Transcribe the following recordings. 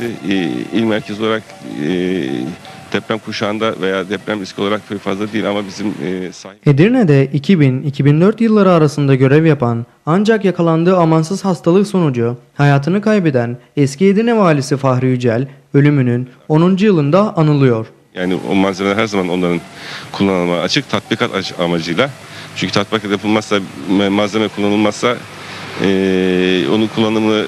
Belediyesi e, il merkezi olarak e, deprem kuşağında veya deprem riski olarak pek fazla değil ama bizim e, sahip Edirne'de 2000-2004 yılları arasında görev yapan ancak yakalandığı amansız hastalık sonucu hayatını kaybeden eski Edirne valisi Fahri Yücel ölümünün 10. yılında anılıyor. yani o malzemeler her zaman onların kullanılma açık tatbikat amacıyla. Çünkü tatbikat yapılmazsa ma- malzeme kullanılmazsa e, onun kullanımı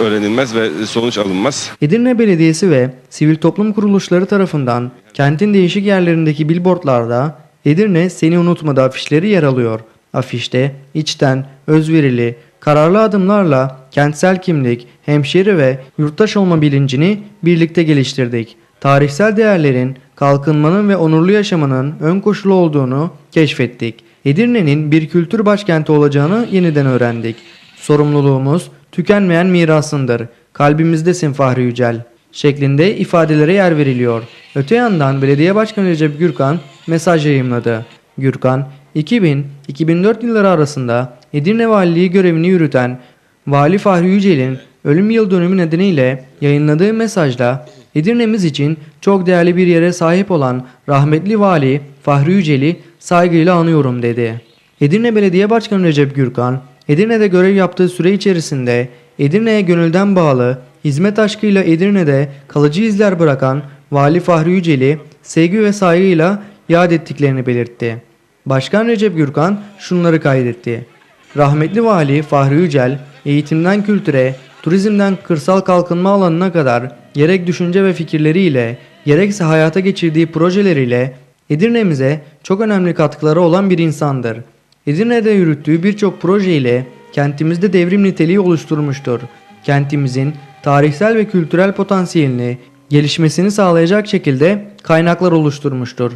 öğrenilmez ve sonuç alınmaz. Edirne Belediyesi ve sivil toplum kuruluşları tarafından kentin değişik yerlerindeki billboardlarda Edirne seni unutmadı afişleri yer alıyor. Afişte içten, özverili, kararlı adımlarla kentsel kimlik, hemşeri ve yurttaş olma bilincini birlikte geliştirdik. Tarihsel değerlerin, kalkınmanın ve onurlu yaşamanın ön koşulu olduğunu keşfettik. Edirne'nin bir kültür başkenti olacağını yeniden öğrendik. Sorumluluğumuz tükenmeyen mirasındır. Kalbimizdesin Fahri Yücel şeklinde ifadelere yer veriliyor. Öte yandan Belediye Başkanı Recep Gürkan mesaj yayımladı. Gürkan, 2000-2004 yılları arasında Edirne Valiliği görevini yürüten Vali Fahri Yücel'in ölüm yıl dönümü nedeniyle yayınladığı mesajda Edirne'miz için çok değerli bir yere sahip olan rahmetli vali Fahri Yücel'i saygıyla anıyorum dedi. Edirne Belediye Başkanı Recep Gürkan, Edirne'de görev yaptığı süre içerisinde Edirne'ye gönülden bağlı, hizmet aşkıyla Edirne'de kalıcı izler bırakan Vali Fahri Yücel'i sevgi ve saygıyla yad ettiklerini belirtti. Başkan Recep Gürkan şunları kaydetti. Rahmetli Vali Fahri Yücel, eğitimden kültüre, turizmden kırsal kalkınma alanına kadar gerek düşünce ve fikirleriyle, gerekse hayata geçirdiği projeleriyle Edirne'mize çok önemli katkıları olan bir insandır. Edirne'de yürüttüğü birçok proje ile kentimizde devrim niteliği oluşturmuştur. Kentimizin tarihsel ve kültürel potansiyelini gelişmesini sağlayacak şekilde kaynaklar oluşturmuştur.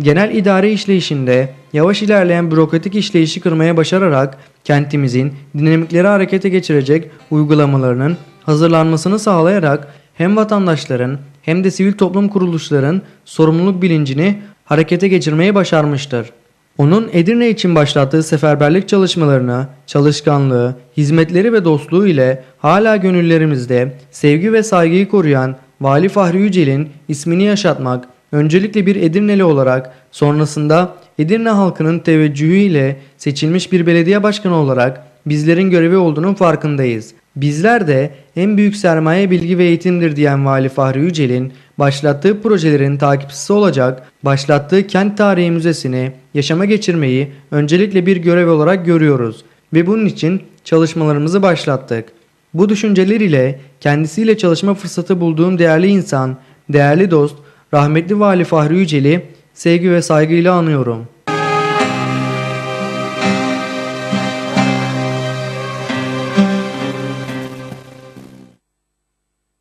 Genel idare işleyişinde yavaş ilerleyen bürokratik işleyişi kırmaya başararak kentimizin dinamikleri harekete geçirecek uygulamalarının hazırlanmasını sağlayarak hem vatandaşların hem de sivil toplum kuruluşların sorumluluk bilincini harekete geçirmeyi başarmıştır. Onun Edirne için başlattığı seferberlik çalışmalarını, çalışkanlığı, hizmetleri ve dostluğu ile hala gönüllerimizde sevgi ve saygıyı koruyan Vali Fahri Yücel'in ismini yaşatmak, öncelikle bir Edirneli olarak sonrasında Edirne halkının teveccühüyle seçilmiş bir belediye başkanı olarak bizlerin görevi olduğunun farkındayız. Bizler de en büyük sermaye bilgi ve eğitimdir diyen Vali Fahri Yücel'in başlattığı projelerin takipçisi olacak, başlattığı kent tarihi müzesini yaşama geçirmeyi öncelikle bir görev olarak görüyoruz ve bunun için çalışmalarımızı başlattık. Bu düşünceler ile kendisiyle çalışma fırsatı bulduğum değerli insan, değerli dost, rahmetli Vali Fahri Yücel'i sevgi ve saygıyla anıyorum.